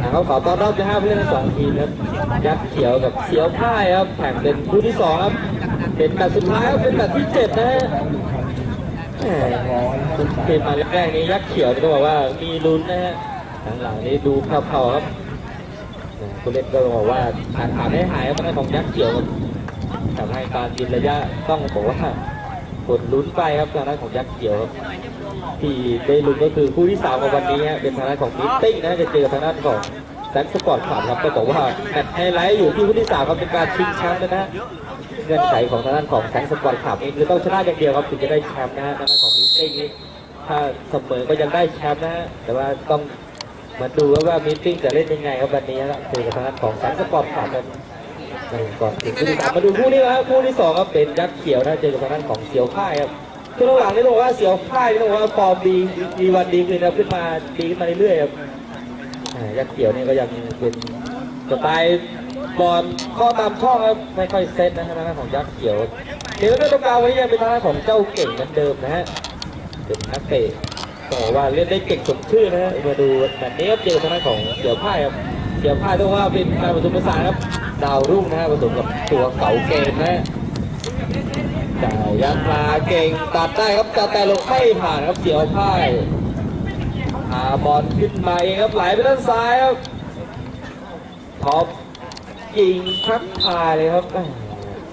อ่าเขาขอต้อนรับนะฮะผู้เล่นทั้งสองทีมครับยักษ์เขียวกับเสียวพ่ายครับแข่งเป็นคู่ที่สองครับเป็นแมตช์สุดท้ายครับเป็นแมตช์ที่เจ็ดนะฮะแหมเกมมาแรกๆนี้ยักษ์เขียวก็บอกว่ามีลุ้นนะฮะหลังๆนี้ดูเผาๆครับผู้เล่นก็บอกว่าหานหานให้หายครับทางด้ของยักษ์เขียวทำให้การยิงระยะต้องบอกว่ากดลุ้นไปครับทางด้านของยักษ์เขียวครับ ที่ได้ลุ้นก็คือคู่ที่สามของวันนี้ฮะเป็นทางด้านของมิตติ้งนะจะเจอทางด้านของแซนสปอร์ตขับครับก็บอกว่าแมตช์ไฮไลท์อยู่ที่คู่ที่สามครับเป็นการชิงแชมป์นะฮะเงื่อนไขของทางด้านของแซนสปอร์ตขับนี่คือต้องชนะอย่างเดียวครับถึงจะได้แชมป์นะฮะทางด้านของมิตติ้งนี้ถ้าเสมอก็ยังได้แชมป์นะฮะแต่ว่าต้องมาดูว่าว่ามิตติ้งจะเล่นยังไงครับวันนี้ครับเจอกับทางด้านของแซนสปอร์ตขับครับเออก่อนถึงคู่ที่สามมาดูคู่นี้ครับคู่ที่สองครับเป็นยักษ์เขียวนะเจอกับทางด้านของเสียวค่ายครับ คือระหว่างนี้ต้องบอกว่าเสียวค่ายนี่ต้องบอกว่าฟอร์มดีดีวันดีขึ้นนะขึ้นมาดีขึ้นมาเรื่อยๆครับยักษ์เขียวนี่ก็ยังเป็นสไตล์บอลข้อตามช่อครับไม่ค่อยเซตนะทางด้านของยักษ์เขียวเดี๋ยวเรื่องตรงกลางวันนี้ยังเป็นทางด้านของเจ้าเก่งเหมือนเดิมนะฮะเป็นนักเตะบอกว่าเล่นได้เก่งสมชื่อนะฮะมาดูแบบนี้ครับเจอทางด้านของเสียวพ่ายครับเสียวพ่ายต้องว่าเป็นการผสมผสานครับดาวรุ่งนะฮะผสมกับตัวเก่าเกมนะฮะ จ่ายยัดมาเก่งตัดได้ครับแต่แต่ลงไม่ผ่านครับเสียวพ่ายหาบอลขึ้นมาเองครับไหลไปด้านซ้ายครับท็อปยิงทักทายเลยครับ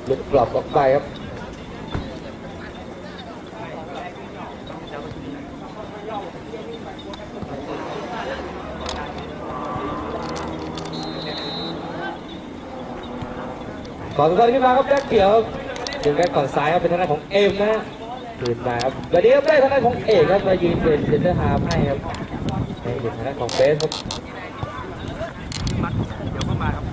หลุดกรอบออกไปครับขอสุดท้ายขึ้นมาครับแจ็คเขียว ดึงแบ็คฝั่งซ้ายครับเป็นทางด้านของเอ็มนะฮะคืนมาครับวันนี้ครับได้ทางด้านของเอกครับมายืนเป็นเซนเตอร์ฮาร์ฟให้ครับในทางด้านของเบสครับเตะบอลครับ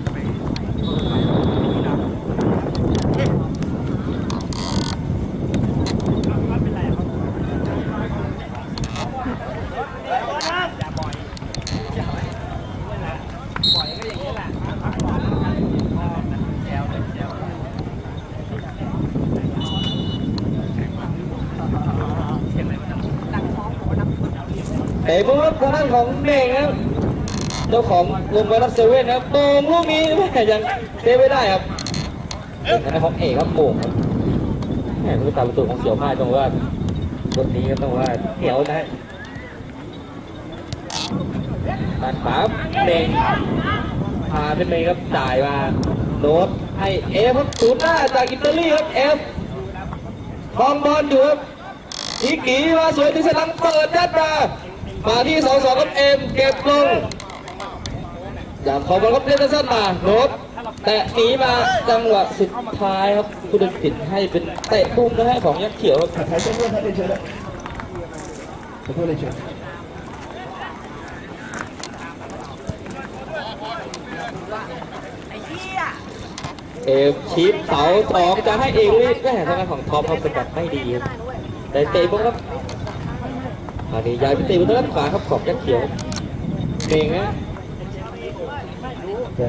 ทางด้านของเมงครับเจ้าของลงไวรัสเซเว่นครับโป่งลูกนี้แม่ยังเซฟไม่ได้ครับเป็นทางด้านของเอกครับโป่งครับแหม่ลูกตาประตูของเสี่ยวพ่ายต้องว่าคนนี้ก็ต้องว่าเหนียวนะตัดขวาเมงพาขึ้นเมงครับจ่ายมาโน้ตให้เอฟครับศูนย์หน้าจากอิตาลีครับเอฟครองบอลอยู่ครับอีกีมาสวยถึงสลังเปิดยัดมา มาที่สองสองกับเอ็มเก็บลงจากขอบอลครับเล่นสั้นมาโน้ตแตะหนีมาจังหวะสุดท้ายครับผู้ตัดสินให้เป็นเตะปุ้มนะฮะของยักษ์เขียวครับถ่ายเส้เลือดให้เลยเชิญเลยขอโทษเลยเชิญเอฟชีฟเสาสองจะให้เองรีบแม่ทางด้านของทอปเขาเป็นแบบไม่ดีแต่เตะปุ้มครับ อันนี้ยายไปเตะบนด้านขวาครับของยักษ์เขียวเองนะ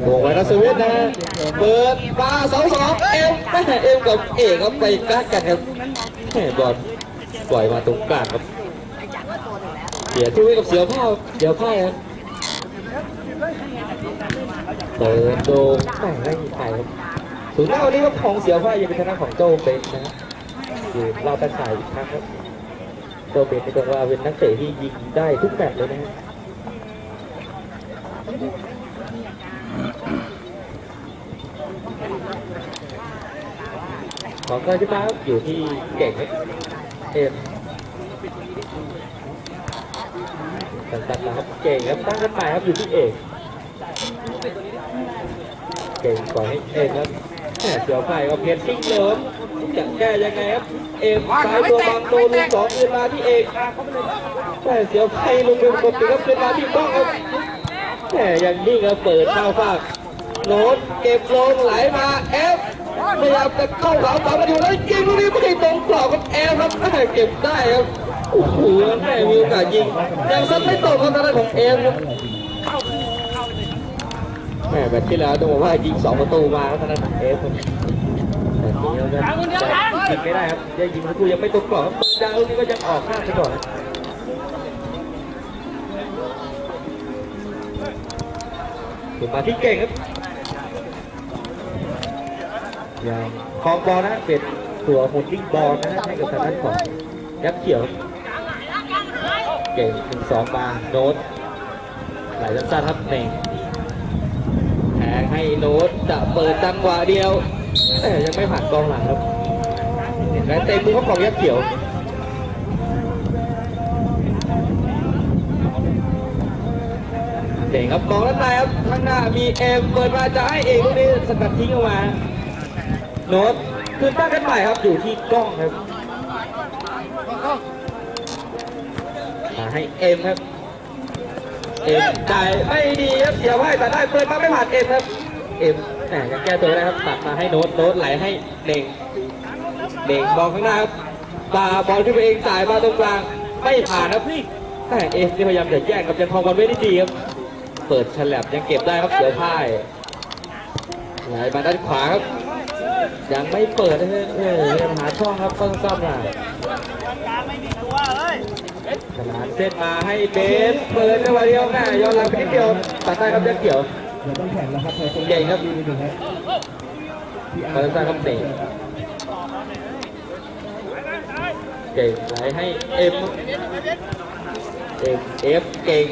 วงไว้นะเซเว่นนะฮะเปิดมาสองสองเอ็มแม่เอ็มกับเอกครับไปกัดกันครับแม่บอลปล่อยมาตรงกลางครับเสียที่ไว้กับเสียผ้าเสียผ้าครับเปิดโดงแม่ไม่มีใครครับถึงหน้าวันนี้ครับของเสียผ้ายังเป็นทางด้านของโจเบนนะอยู่เราตะข่ายอีกครั้งครับ โจเบนในตัวว่าเป็นนักเตะที่ยิงได้ทุกแมตช์เลยนะของกอร์ที่าครับอยู่ที่เก่งเอ็มตัดๆนะครับเก่งครับตั้งกันไปครับอยู่ที่เอกเก่งปล่อยให้เอ็มครับแหมเสียวไปก็เพียนทิ้งเลิมจะแก้ยังไงครับ เอ็มซ้ายตัวบางตัวลุงสองคืนมาที่เอกแหม่เสียวไปลุงเป็นกดติครับคืนมาที่บ้องครับแหม่ยังนิ่งครับเปิดเข้าฟากโน้ตเก็บลงไหลมาเอฟพยายามจะเข้าเสาสามมาอยู่แล้วยิงลูกนี้ไม่ได้ตรงกรอบกับแอร์ครับแม่เก็บได้ครับโอ้โหแม่มีโอกาสยิงยังซัดไม่ตกครับทางด้านของแอร์ครับแม่แมตช์ที่แล้วต้องบอกว่ายิงสองประตูมาครับทางด้านของแอ ร์คนแต่ทีนี้ครับยิงไม่ได้ครับยังยิงประตูยังไม่ตรงกรอบครับดาวนี้ก็ยังออกข้างไปก่อนถึงมาที่เก่งครับยังคลองบอลนะเป็นตัวหมุนวิ่งบอลนะให้กับทางด้านของยักษ์เขียว เก่งถึงสองมาโน้ตไหลสั้นๆครับเน่งแทงให้โน้ตจะเปิดจังหวะเดียว แต่ยังไม่ผ่านกองหลังครับและเต็มมือเขาของยักษ์เขียวเก่งครับกองด้านในครับข้างหน้ามีเอ็มเปิดมาจะให้เอกนี้สกัดทิ้งออกมาโน้ตขึ้นตั้งกันใหม่ครับอยู่ที่กล้องครับมาให้เอ็มครับเอ็มจ่ายไม่ดีครับเสียไว้แต่ได้เปิดมาไม่ผ่านเอ็มครับเอ็ม แหมยังแก้ตัวได้ครับตัดมาให้โน้ตโน้ตไหลให้เด่งเด่งมองข้างหน้าครับปาบอลขึ้นไปเองจ่ายมาตรงกลางไม่ผ่านครับนี่แต่เอ็มที่พยายามจะแย่งกับยังทองบอลไม่ได้ดีครับเปิดฉลับยังเก็บได้ครับเสือพ่ายไหลมาด้านขวาครับยังไม่เปิดนะฮะเออยังหาช่องครับต้องซ่อมหน่อยขนาดเส้นมาให้เบสเปิดจังหวะเดียวแม่ย้อนหลังไปนิดเดียวตัดได้ครับยักษ์เขียว เดี๋ยวต้องแข่งแล้วครับเก่งครับดีหนึ่งครับเปิดได้ครับเตะเก่งไหลให้เอ็มเอ็มเอฟเก่ง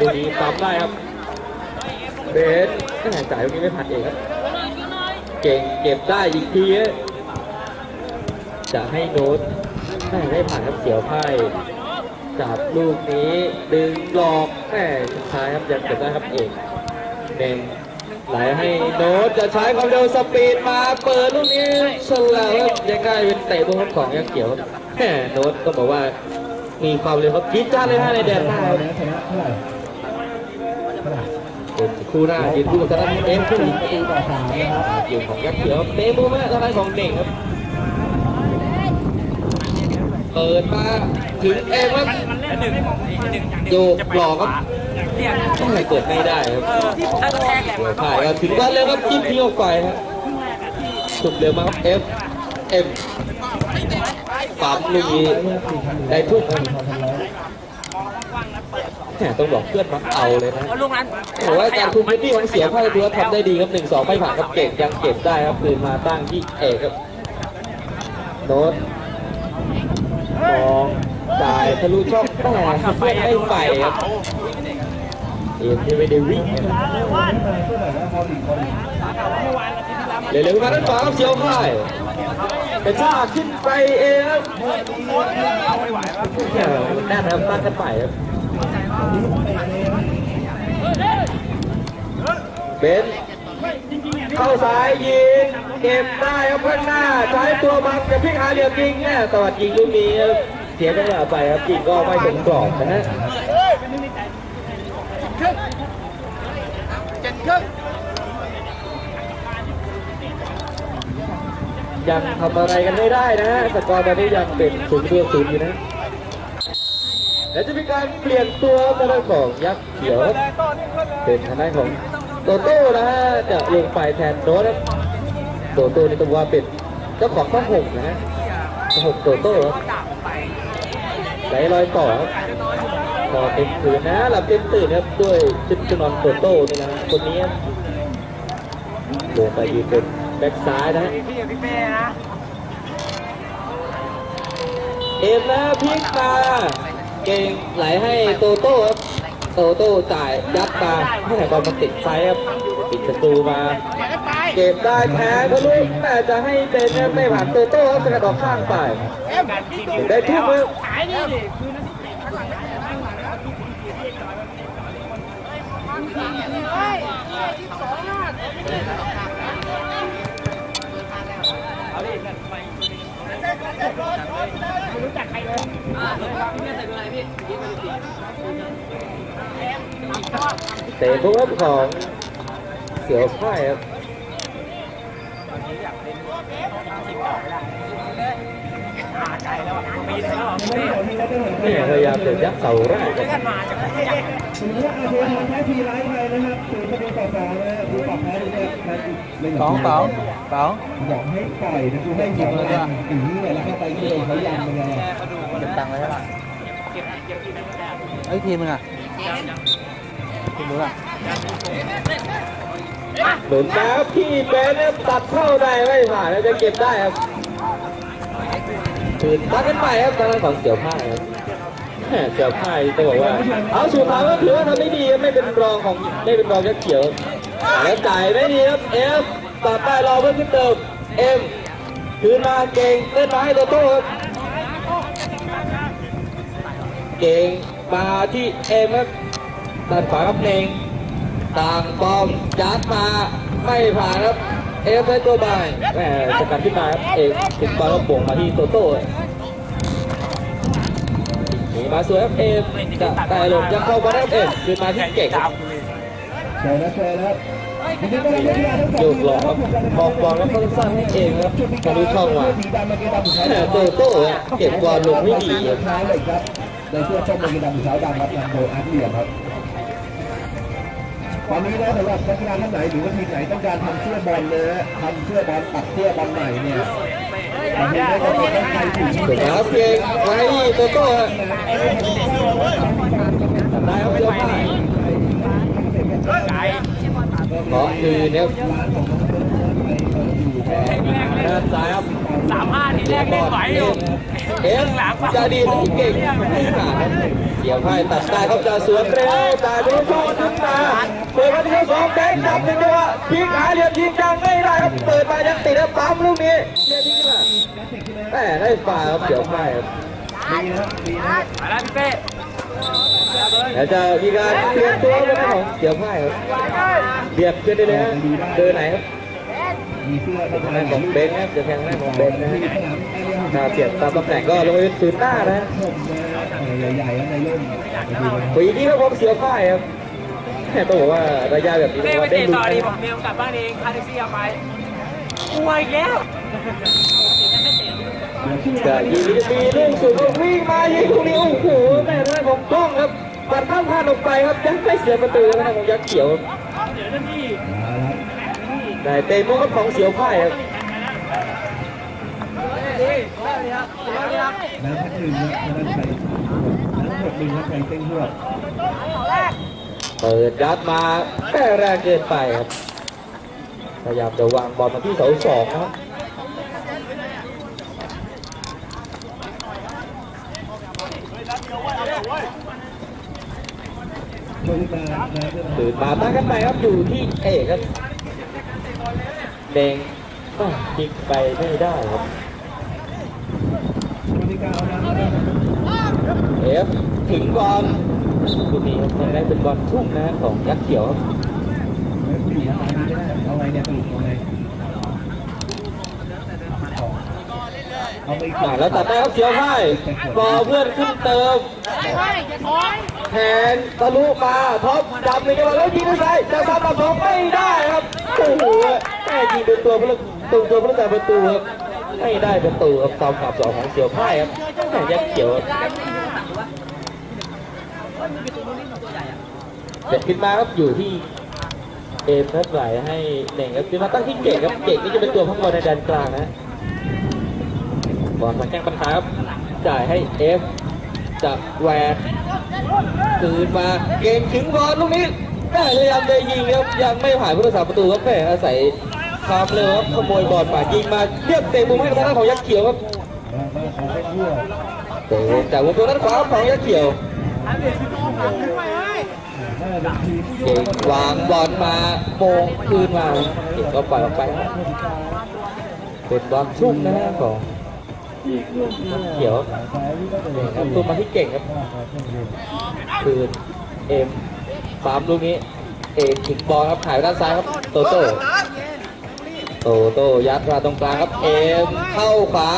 ดูดีตามได้ครับเบสก็หายจ่ายตรงนี้ไม่ผ่านเองครับ เก่งเก็บได้อีกทีจะให้โน้ตไม่ได้ผ่านครับเสียวไพ่จับลูกนี้ดึงหลอก ม่สุดท้ายครับยังเก็บได้ครับเอกเน่งไหลให้โน้ตจะใช้ความเร็วสปีดมาเปิดลูกนี้ฉลาดครับยังได้เป็นเตะตัวของยักษ์เขียวครับแม่โน้ตก็บอกว่ามีความเร็วครับจี๊ดจ้าดเลยฮะในแดนหน้าครับชนะเท่าไหร่เท่าไหร่เป็นคู่หน้ายืนคู่กับทางด้านเอ็มผู้หญิงประตูต่อสามนะครับอยู่ของยักษ์เขียวเตะมือมาทางด้านของเน่งครับ เปิดมาถึงเอ็มครับโยกหลอกครับต้องให้เกิดไม่ได้ครับถ่ายก็ถึงบ้านเลยครับจิ้มทิ้งออกไปครับสุดเร็วมากครับเอฟเอ็มปั๊มลูกนี้ได้ทุ่มครับพอทำแล้วแหมต้องบอกเพื่อนมาเอาเลยนะลูกนั้นโอ้ยการคุมพื้นที่ของเสียพ่ายตัวทำได้ดีครับหนึ่งสองไม่ผ่านครับเก่งยังเก็บได้ครับคืนมาตั้งที่เอกครับโน้ต มองจ่ายทะลุช่องแม่เพื่อนไม่ไปครับเอ็มที่ไม่ได้วิ่งไม่มาเท่าไหร่แล้วพอดีพอดีเร็วมาด้านขวาครับเสียวพ่ายเป็นชาขึ้นไปเองครับแน่นครับตั้งกันใหม่ครับเบน เข้าซ้ายยิงเก็บได้ครับข้างหน้าใช้ตัวบังจะพลิกหาเหลี่ยมยิงเนี่ยตวัดยิงลูกนี้เสียจังหวะไปครับยิงก็ไม่ถึงกรอบนะฮะยังทำอะไรกันไม่ได้นะฮะสกอร์ตอนนี้ยังเป็นศูนย์ตัวศูนย์อยู่นะ และจะมีการเปลี่ยนตัวทางด้านของยักษ์เขียว เป็นทางด้านของ โตโต้นะฮะจะลงไปแทนโน้ตครับโตโต้นี่ต้องว่าเป็นเจ้าของข้าวหงนะฮะข้าวหงโตโต้ครับไหลลอยต่อครับพอเต็มคืนนะหลับเต็มตื่นครับด้วยชุดชุดนอนโตโต้นี่นะคนนี้ลงไปยืนเป็นแบ็คซ้ายนะพี่พี่เป้นะเอ็มนะพลิกมาเก่งไหลให้โตโต้ครับ โตโต้จ่ายยัดมาให้บอลมาติดไซส์ครับติดประตูมา เก็บได้แพ้ทะลุแต่จะให้เต็นไม่ผ่านโตโต้ครับสกัดอกข้างไปได้ทุกมือขายนี่ดิ เตะพวกครับของเสือพ่ายครับไม่ได้ผลมีแล้วนี่พยายามจะยัดเสาแรกครับถือว่าอาเซียนแพ้ทีร้ไทยนะครับถือประตูต่อสามนะดูปรับแพ้ดูเนี่ยแพ้เล่นเป๋าเป๋าเป๋าอยากให้ปล่อยนะกูให้สองอันถึงนี่เลยแล้วเข้าไปที่โดนเขายำไปเลยเก็บตังค์ไว้ใช่ปะไอ้ยทีมมึงอะทีมมึงอะ หนุนมาครับที่เบนเนี่ยตัดเข้าได้ไม่ผ่านแล้วจะเก็บได้ครับคือตัดกันไปครับทางด้นของเสี่ยวผ้าครับเสี่ยวผ้าต้องบอกว่า เอาสุดท้ายก็ถือว่าทำได้ดีไม่เป็นรองของไม่เป็นรองยักษ์เขียวแล้วจ่ายไม่ดีครับเอฟตัดได้รอเพื่อขึ้นเติมเอ็มคืนมาเก่งเล่นมาให้โตโต้ครับเก่งมาที่เอ็มครับ ตัดขวาครับเนงต่างบอมยัดมาไม่ผ่านครับเอฟได้ตัวบายแหมสกัดขึ้นมาครับเอกติดบอลแล้วบ่งมาที่โตโต้หนีมาสวยครับเอฟจะแต่ลงจะเข้าบอลครับเอฟคืนมาที่เก่งครับเชิญนะเชิญนะครับยินดีต้อนรับนักกีฬาทั้งสองโยกหลอกครับมองบอลแล้วเข้าสั้นให้เองครับทะลุช่องมาสีดำมาเกดำขาวแหมโตโต้อะเก็บบอลลงไม่ดีครับท้ายเลยครับในเสื้อส้มมาเกดำขาวดำครับนำโดยอาร์ตเหลี่ยมครับ ตอนนี้นะสำหรับนักกีฬาท่านไหนหรือว่าทีมไหนต้องการทำเสื้อบอลนะฮะทำเสื้อบอลปักเสื้อบอลใหม่เนี่ยทำให้ได้ก็ต้องใช้ถึงถูกครับเก่งมาที่โตโต้ฮะทำได้ครับเยอะมากขอคืนครับด้านซ้ายครับสามห้าทีแรกเล่นไหวอยู่เอฟจะดีเก่งไม่ขาดครับเสียบให้ตัดได้ครับจะสวนเร็วแต่ดูช่องขึ้นมา เปิดมาที่สองแบงค์จับหนึ่งจังหวะยิงหาเหลี่ยมยิงจังไม่ได้ครับเปิดมายังติดแล้วปั๊มลูกนี้แม่ได้ฝ่าครับเสียบให้ครับดีครับดีนะมาแล้วพี่เป้แล้วจะมีการเปลี่ยนตัวเป็นของเสียบให้ครับเบียดขึ้นได้เลยฮะเดินไหนครับมีเสื้อทางด้านของเบนนะครับจะแทงด้านของเบนนะฮะถ้าเปลี่ยนตามตำแหน่งก็ลงไปเป็นศูนย์หน้านะฮะผมนะใหญ่ๆในร่มไปดูนะครับปีนี้ครับผมเสียพ่ายครับ แม่ต้องบอกว่าระยะแบบนี้เป้ผมไปว่าได้เตะลุ้ต่อนดีนะผมเมลกลับบ้านเองคาร์ดิเซียไปกลัวอีกแล้วแต่ยิงมีลูกสุดวิ่งมายิงลูกนี้โอ้โหแม่ท่านของกล้องครับปัดข้ามพลาดออกไปครับยังไม่เสียประตูนะท่านของยักษ์เขียวครับมาแล้วแต่เตะมุกของเสียวพ่ายครับน้ำพัดหนึ่งนะน้ำใส่น้ำหกหนึ่งนะใส่เต้งหวด เปิดยัดมาแม่แรงเกินไปครับพยายามจะวางบอลมาที่เสาสองครับโชคดีมาตื่นมาตั้งกันใหม่ครับอยู่ที่เอกครับเด้งอ้าวยิงไปไม่ได้ครับโชคดีกาวนะเอฟถึงบอล ลูกนี้ครับยังได้เป็นบอลทุ่มนะฮะของยักษ์เขียวครับอยู่ตามนี้ได้เอาไงเนี่ยสรุปเอาไงเอาไปอ่าแล้วตัดได้ครับเขียวให้รอเพื่อนขึ้นเติมแทนทะลุมาท็อปจับในจังหวะแล้วยิงด้วยซ้ายจะซ้ำต่อสองไม่ได้ครับโอ้โหแม่ยิงเป็นตัวผู้เล่นตัวตัวผู้เล่นแต่ประตูครับไม่ได้ประตูครับตามกับสองของเสียวไพ่ครับแม่ยักษ์เขียวครับ เสร็จขึ้นมาครับอยู่ที่เอมนัดไหลให้เน่งครับคือมาตั้งที่เก่งครับเก่งนี่จะเป็นตัวพักบอลในแดนกลางนะบอลมาแก้งปัญหาครับจ่ายให้เอฟจะแหวกคืนมาเก่งถึงบอลลูกนี้แม่พยายามจะยิงครับยังไม่ผ่านผู้รักษาประตูครับแม่อาศัยความเร็วครับขโมยบอลมายิงมาเรียบเตะมุมให้กับทางด้านของยักษ์เขียวครับมามาขอเต้งหวดเตะจากวงตัวด้านขวาของยักษ์เขียวน่าจะทีม เก่งวางบอลมาโมงคืนมาเก่งก็ปล่อยออกไปครับเป็นบอลชุ่มนะฮะของเขียวสายนี่ก็จะเก่งครับตัวมาที่เก่งครับคืนเอ็มสามลูกนี้ เอ็มถึงบอลครับหายไปด้านซ้ายครับโตโต้โตโต้ยัดมาตรงกลางครับ เอ็มเข้าขวา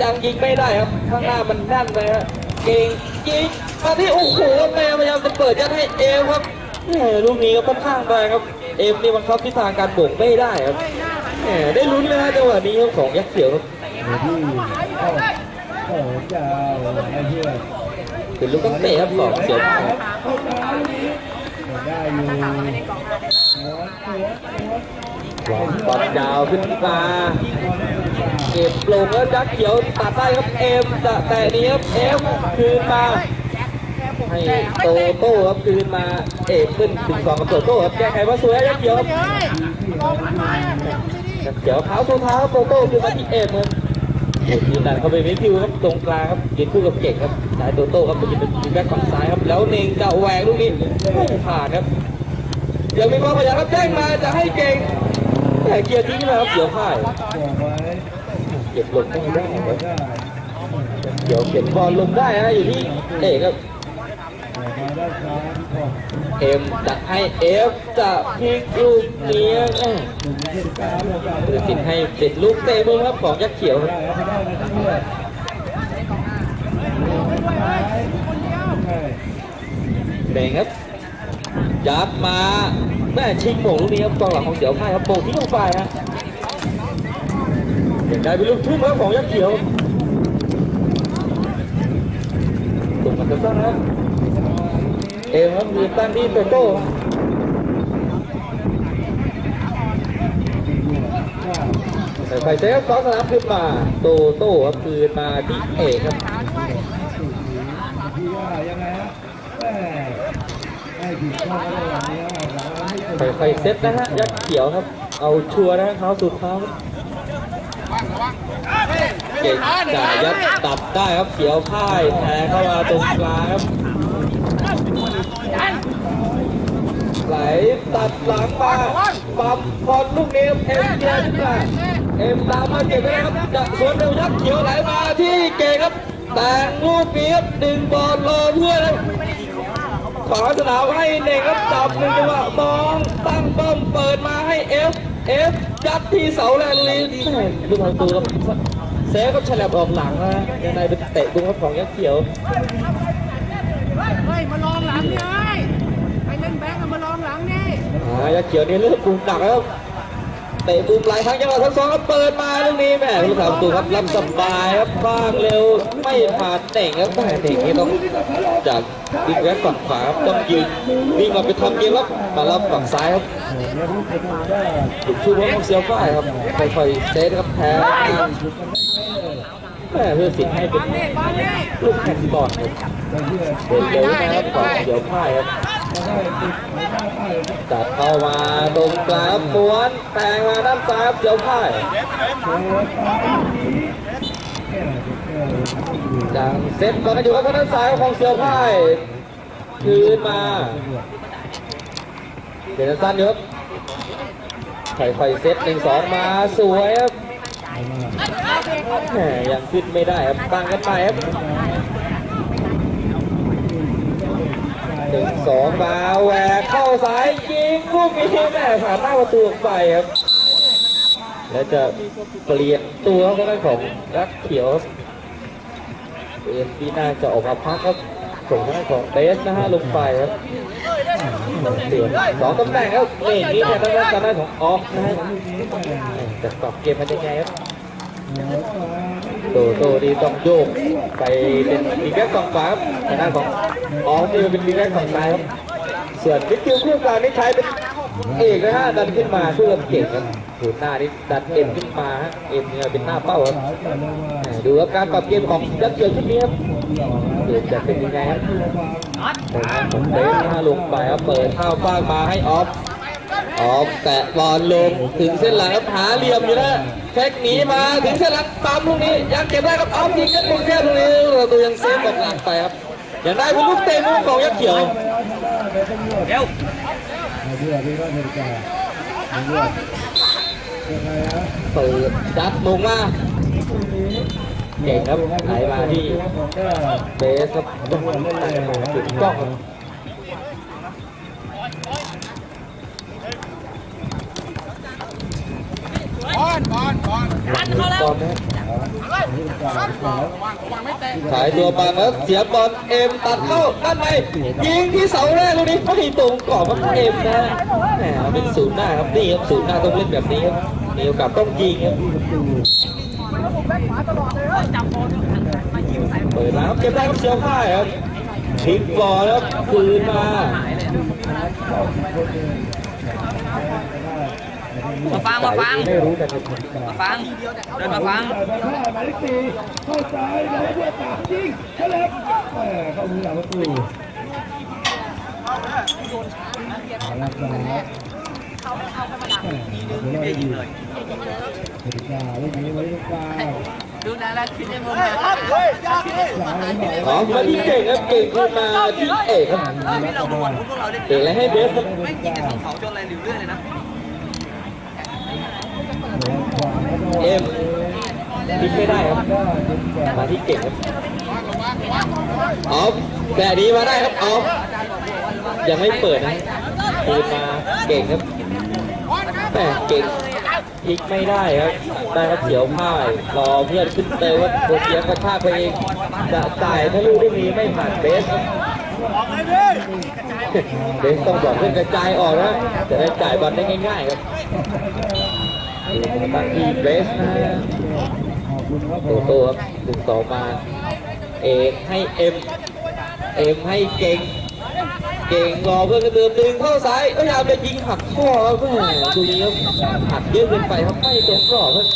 ยังยิงไม่ได้ครับ ข้างหน้ามันแน่นไปครับ ก่งยิงมาที่โอ้โหแม่พยายามจะเปิดยัดให้เอ็มครับแหมลูกนี้ก็ค่อนข้างแรงครับ เอ็มนี่บังคับทิศทางการบ่งไม่ได้ครับแหมได้ลุ้นเลยนะจังหวะนี้ครับของยักษ์เขียวครับที่เข้าโอ้ยาวไอ้เพื่อนเป็นลูกตั้งเตะครับของเสียวครับเข้าตาลูกนี้ได้อยู่หัวหัวหัววางบอลยาวขึ้นมาเก็บลงแล้วยักษ์เขียวตัดได้ครับเอ็มจะแต่นี้ครับเอ็มคืนมาให้โตโต้ครับคืนมาเอกขึ้นถึงสองกับโตโต้ครับแก้ไขมาสวยยักษ์เขียวครับยักษ์เขียวเท้าโซเท้าโตโต้คืนมาที่เอกครับยืนดันเข้าไปมิดฟิวครับตรงกลางครับยืนคู่กับเก่งครับสายโตโต้ครับไปยืนเป็นแบ็คฝั่งซ้ายครับแล้วเน่งจะแหวกลูกนี้ไม่ผ่านครับเดี๋ยวมีความพยายามครับแจ้งมาจะให้เก่งแต่เกียร์ทิ้งนะครับเสียวพ่าย ก็บลงไม่ได้ได้เดี๋ยวเก็บบอลลงได้นะอยู่ที่เอกครับเอ็มจะให้เอฟจะพลิกลูกเนี้ยแม่หรือสินให้เป็นลูกเตะมุมครับของยักษ์เขียวครับได้ครับได้นะเพื่อนใช่เด้งครับยัดมาแม่ชิงหมงลูกนี้ครับกองหลังของเสียวพ่ายครับโป่ทิ้งลงไปฮะ เห็นได้เป็นลูกทุ่มครับของยักษ์เขียวตุ่มมันจะสั้นครับเอ็มครับมีตั้งที่โตโต้ครับไฟเซฟซ้อนสนามขึ้นมาโตโต้ครับคืนมาที่เอกครับดีว่ายังไงฮะแม่ให้ผิดก็ไม่ได้อย่างนี้หลังให้ไฟไฟเซตนะฮะยักษ์เขียวครับ เอาชัวร์นะฮะเท้าสุดเท้าครับ เก่งจ่ายยัดตัดได้ครับเขียวพ่ายแทงเข้ามาตรงกลางครับไหลตัดหลังมาปั๊มบอลลูกนี้เอ็มเกียนมาเอ็มตามมาเก็บไปแล้วครับจะสวนเร็วยักเขียวไหลมาที่เก่งครับแต่งลูกนี้ครับดึงบอลรอเพื่อนครับขอสนามให้เน่งครับจับหนึ่งจังหวะมองตั้งป้อมเปิดมาให้เอฟเอฟยัดที่เสาแลนลีแม่ลูกประตูครับ เซฟก็ฉลับออกหลังนะยังไงเป็นเตะดุงครับของยักษ์เขียวเฮ้ยมาลองหลังนี่เฮ้ยไปเล่นแบงค์มาลองหลังนี่อ่ายักษ์เขียวนี่เลือกปุ่มหนักแล้ว เตะมุมหลายครั้งจังหวะทั้งสองเปิดมาลูกนี้แม่ลูกสาวตูครับลำสบายครับบ้างเร็วไม่ผ่านเต่งครับแม่เต่งนี่ต้องจากวิ่งแรกฝั่งขวาครับต้องยืนวิ่งมาไปทำเกมครับมารับฝั่งซ้ายครับถูกชูว่าของเซียวฝ้ายครับค่อยๆเซตครับแพ้แม่เพื่อสิงให้เป็นลูกแข่งบอลครับเดินเร็วนะครับขอเซียวฝ้ายครับ ตัดเข้ามาตรงกลางม้วนแทงมาด้านซ้ายเซียวฝ้ายเจอตาดีแค่เออจังเซตบอลกันอยู่ครับทางด้านซ้ายของเซียวฝ้ายคืนมาเดี๋ยวสั้นๆอยู่ครับค่อยๆเซตหนึ่งสองมาสวยครับแหมยังขึ้นไม่ได้ครับตั้งกันไปครับ หนึ่งสองมาแหวกเข้าซ้ายยิงลูกนี้แม่ผ่านหน้าประตูออกไปครับ แล้วจะเปลี่ยนตัวเขาได้ของรักเขียวครับเอ็นที่น่าจะออกมาพักครับส่งทางด้าของเบสนะฮะลงไปครับเปลี่ยนสองตำแหน่งครับนี่นี่แทนทางด้านทางด้ของออฟนะฮะจะปรับเกมมันยังไงครับ โตโตดีต้องโยกไปเป็นดีแบ็กฝั่งขวาครับทางด้านของอ๋อนี่เป็นดีแบ็กฝั่งซ้ายครับส่วนมิดฟิลด์คู่กลางนี่ใช้เป็นเอกนะฮะดันขึ้นมาช่วยกันเก่งครับหูหน้านี่ดันเอ็มขึ้นมาฮะเอ็มเนี่ยเป็นหน้าเป้าครับดูครับการปรับเกมของยักษ์เกียวชุดนี้ครับเดี๋ยวจะเป็นยังไงครับผมเบสนะฮะลงไปครับเปิดเข้าฟ้างมาให้ออฟ ออกแตะบอลลงถึงเส้นหลังครับหาเหลี่ยมอยู่แล้วเช็คหนีมาถึงเส้นหลังตามลูกนี้ยังเก็บได้ครับเอายิงกันมุมแค่ตรงนี้ประตูยังเซฟออกหลังไปครับยังได้เป็นลูกเตะมุมของยักษ์เขียวเร็วเพื่อพี่ว่านาฬิกาเพื่อยังไงฮะเปิดจัดลงมาเก่งครับไหลมาที่เบสครับต้องถึงกล้อง ครับบอลบอลบอลบอลนะขายตัวปังแล้วเสียบอลเอ็มตัดเข้าด้านในยิงที่เสาแรกลูกนี้ไม่ตรงกรอบครับเอ็มนะแหมเป็นศูนย์หน้าครับนี่ครับศูนย์หน้าต้องเล่นแบบนี้ครับมีโอกาสต้องยิงครับเปิดแล้วเก็บได้ครับเสียวพ่าครับพลิกบอลแล้วคืนมา มาฟังมาฟังมาฟังเดินมาฟังหมายเลขสี่เข้าซ้ายแล้วเพื่อตามยิงเฉลิมเข้ามือหลังประตูเอาละครับไม่ได้ยิงเลยเด็กกาเล่นนี้ไว้ลูกกาดูนะแล้วคิดในมุมสาวไหนหน่อยออกมาที่เก่งครับเก่งขึ้นมาที่เอกครับที่เราดูวันพวกเราได้เอกเลยให้เบสไม่ยิงกันของเขาจนอะไรหลิวเรื่อยเลยนะ เอ็มพลิกไม่ได้ครับมาที่เก่งครับออฟแต่ดีมาได้ครับออฟยังไม่เปิดนะคืนมาเก่งครับแหม่เก่งพลิกไม่ได้ครับได้ครับเสียวพ่ายรอเพื่อนขึ้นเตะว่าโคเชียกระชากไปเองจะจ่ายถ้าลูกลูกนี้ไม่ผ่านเบสครับเบสต้องบอกเพื่อนกระจายออกนะจะได้จ่ายบอลได้ง่าย ๆ ครับ ดูมาที่เบสนะขอบคุณครับโตโต้ครับหนึ่งสองมาเอกให้เอ็มเอ็มให้เก่ง เก่งรอเพื่อนกระเดิมดึงเข้าซ้ายพยายามจะยิงหักข้อครับแม่ดูนี้ครับหักเยอะเกินไปครับไม่เต็มกรอบครับ